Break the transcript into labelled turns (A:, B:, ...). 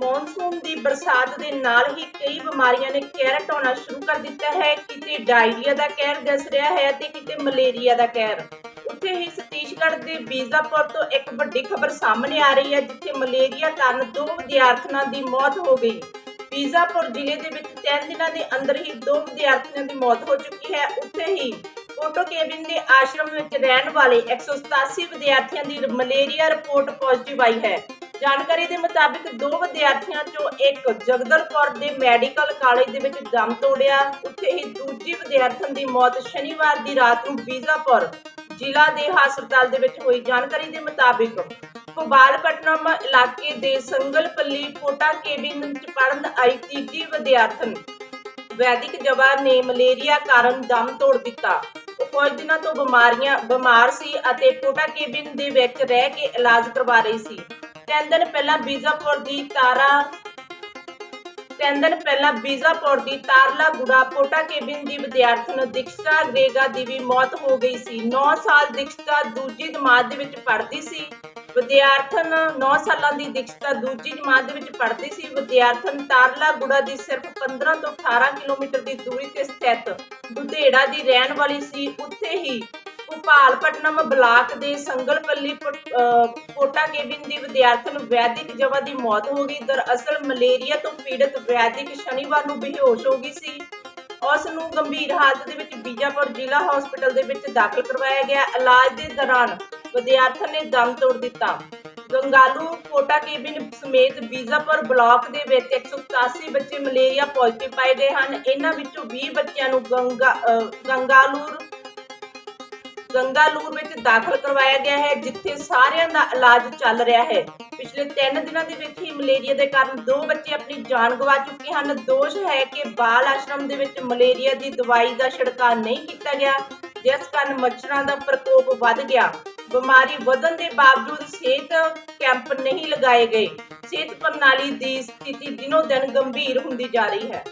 A: Monsoon ਦੀ ਬਰਸਾਤ ਦੇ ਨਾਲ ਹੀ ਕਈ ਬਿਮਾਰੀਆਂ ਨੇ ਕਹਿਰ ਢਾਉਣਾ ਸ਼ੁਰੂ ਕਰ ਦਿੱਤਾ ਹੈ। ਕਿਤੇ ਡਾਇਰੀਆ ਦਾ ਕਹਿਰ ਦਿਸ ਰਿਹਾ ਹੈ ਤੇ ਕਿਤੇ ਮਲੇਰੀਆ ਦਾ ਕਹਿਰ। ਉੱਥੇ ਹੀ ਸਤੀਸ਼ਗੜ੍ਹ ਦੇ ਬੀਜ਼ਾਪੁਰ ਤੋਂ ਇੱਕ ਵੱਡੀ ਖਬਰ ਸਾਹਮਣੇ ਆ ਰਹੀ ਹੈ, ਜਿੱਥੇ ਮਲੇਰੀਆ ਕਾਰਨ ਦੋ ਵਿਦਿਆਰਥਣਾਂ ਦੀ ਮੌਤ ਹੋ ਗਈ। ਬੀਜ਼ਾਪੁਰ ਜ਼ਿਲ੍ਹੇ ਦੇ ਵਿੱਚ ਤਿੰਨ ਦਿਨਾਂ ਦੇ ਅੰਦਰ ਹੀ ਦੋ ਵਿਦਿਆਰਥੀਆਂ ਦੀ ਮੌਤ ਹੋ ਚੁੱਕੀ ਹੈ। ਉੱਥੇ ਹੀ ਫੋਟੋ ਕੇਬਿਨ ਦੇ ਆਸ਼ਰਮ ਵਿੱਚ ਰਹਿਣ ਵਾਲੇ 187 ਵਿਦਿਆਰਥੀਆਂ ਦੀ ਮਲੇਰੀਆ ਰਿਪੋਰਟ ਪੋਜ਼ਿਟਿਵ ਆਈ ਹੈ। ਜਾਣਕਾਰੀ ਦੇ ਮੁਤਾਬਿਕ ਦੋ ਵਿਦਿਆਰਥੀਆਂ ਚੋਂ ਇੱਕ ਜਗਦਲਪੁਰ ਦੇ ਮੈਡੀਕਲ ਕਾਲਜ ਦੇ ਵਿੱਚ ਦਮ ਤੋੜਿਆ। ਉੱਥੇ ਹੀ ਦੂਜੀ ਵਿਦਿਆਰਥਣ ਦੀ ਮੌਤ ਸ਼ਨੀਵਾਰ ਦੀ ਰਾਤ ਨੂੰ ਬੀਜ਼ਾਪੁਰ ਜ਼ਿਲ੍ਹਾ ਦੇ ਹਸਪਤਾਲ ਦੇ ਵਿੱਚ ਹੋਈ। ਜਾਣਕਾਰੀ ਦੇ ਮੁਤਾਬਿਕ ਭੋਪਾਲਪਟਨਮ ਇਲਾਕੇ ਦੇ ਸੰਗਲਪੱਲੀ ਕੋਟਾ ਕੇਬਿਨ ਚ ਪੜ੍ਹਨ ਆਈ ਤੀਜੀ ਵਿਦਿਆਰਥਣ ਵੈਦਿਕ ਜਵਾਰ ਨੇ ਮਲੇਰੀਆ ਕਾਰਨ ਦਮ ਤੋੜ ਦਿੱਤਾ। ਉਹ ਕੁਝ ਦਿਨਾਂ ਤੋਂ ਬਿਮਾਰੀਆਂ, ਬਿਮਾਰ ਸੀ ਅਤੇ ਕੋਟਾ ਕੇਬਿਨ ਦੇ ਵਿੱਚ ਰਹਿ ਕੇ ਇਲਾਜ ਕਰਵਾ ਰਹੀ ਸੀ। ਤਿੰਨ ਪਹਿਲਾਂ ਬੀਜ਼ਾਪੁਰ ਦੀ ਤਾਰਾ ਤਿੰਨ ਪਹਿਲਾਂ ਬੀਜ਼ਾਪੁਰ ਦੀ ਤਾਰਲਾ ਗੁੜਾ ਕੋਟਾ ਕੇਬਿਨ ਦੀ ਵਿਦਿਆਰਥਣ ਦਿਕਸ਼ਾ ਗ੍ਰੇਗਾ ਦੀ ਵੀ ਮੌਤ ਹੋ ਗਈ ਸੀ। 9 ਸਾਲ ਦਿਕਸ਼ਾ ਦੂਜੀ ਜਮਾਤ ਦੇ ਵਿੱਚ ਪੜ੍ਹਦੀ ਸੀ। ਵਿਦਿਆਰਥਣ 9 ਸਾਲਾਂ ਦੀ ਦਿਕਸ਼ਤਾ ਦੂਜੀ ਜਮਾਤ ਦੇ ਵਿੱਚ ਪੜ੍ਹਦੀ ਸੀ। ਵਿਦਿਆਰਥਣ ਤਾਰਲਾ ਗੁੜਾ ਦੀ ਸਿਰਫ 15 ਤੋਂ 18 ਕਿਲੋਮੀਟਰ ਦੀ ਦੂਰੀ ਤੇ ਸਥਿਤ ਦੁਧੇੜਾ ਦੀ ਰਹਿਣ ਵਾਲੀ ਸੀ। ਉੱਥੇ ਹੀ ਭੋਪਾਲਪਟਨਮ ਬਲਾਕ ਦੇ ਸੰਗਲਪੱਲੀ ਕੋਟਾ ਕੇਬਿਨ ਦੀ ਵਿਦਿਆਰਥਣ ਵੈਦਿਕ ਜਵਾ ਦੀ ਮੌਤ ਹੋ ਗਈ। ਦਰਅਸਲ ਮਲੇਰੀਆ ਤੋਂ ਪੀੜਤ ਵੈਦਿਕ ਸ਼ਨੀਵਾਰ ਨੂੰ ਬੇਹੋਸ਼ ਹੋ ਗਈ ਸੀ। ਉਸ ਨੂੰ ਗੰਭੀਰ ਹਾਲਤ ਦੇ ਵਿੱਚ ਬੀਜਾਪੁਰ ਜ਼ਿਲ੍ਹਾ ਹਸਪਤਾਲ ਦੇ ਵਿੱਚ ਦਾਖਲ ਕਰਵਾਇਆ ਗਿਆ। ਇਲਾਜ ਦੇ ਦੌਰਾਨ ਵਿਦਿਆਰਥਣ ਨੇ ਦਮ ਤੋੜ ਦਿੱਤਾ। ਗੰਗਾਲੂ ਕੋਟਾ ਕੇਬਿਨ ਸਮੇਤ ਬੀਜਾਪੁਰ ਬਲਾਕ ਦੇ ਵਿੱਚ 187 ਬੱਚੇ ਮਲੇਰੀਆ ਪੋਜ਼ਿਟਿਵ ਪਾਏ ਗਏ ਹਨ। ਇਹਨਾਂ ਵਿੱਚੋਂ 20 ਬੱਚਿਆਂ ਨੂੰ ਗੰਗਾ ਗੰਗਾਲੂਰ ਗੰਗਾਲੂਰ ਵਿੱਚ ਦਾਖਲ ਕਰਵਾਇਆ ਗਿਆ ਹੈ, ਜਿੱਥੇ ਸਾਰਿਆਂ ਦਾ ਇਲਾਜ ਚੱਲ ਰਿਹਾ ਹੈ। ਪਿਛਲੇ 3 ਦਿਨਾਂ ਦੇ ਵਿੱਚ ਹੀ ਮਲੇਰੀਆ ਦੇ ਕਾਰਨ ਦੋ ਬੱਚੇ ਆਪਣੀ ਜਾਨ ਗਵਾ ਚੁੱਕੇ ਹਨ। ਦੋਸ਼ ਹੈ ਕਿ ਬਾਲ ਆਸ਼ਰਮ ਦੇ ਵਿੱਚ ਮਲੇਰੀਆ ਦੀ ਦਵਾਈ ਦਾ ਛਿੜਕਾਅ ਨਹੀਂ ਕੀਤਾ ਗਿਆ, ਜਿਸ ਕਾਰਨ ਮੱਛਰਾਂ ਦਾ ਪ੍ਰਕੋਪ ਵੱਧ ਗਿਆ। ਬਿਮਾਰੀ ਵਧਣ ਦੇ ਬਾਵਜੂਦ ਸਿਹਤ ਕੈਂਪ ਨਹੀਂ ਲਗਾਏ ਗਏ। ਸਿਹਤ ਪ੍ਰਣਾਲੀ ਦੀ ਸਥਿਤੀ ਦਿਨੋ ਦਿਨ ਗੰਭੀਰ ਹੁੰਦੀ ਜਾ ਰਹੀ ਹੈ।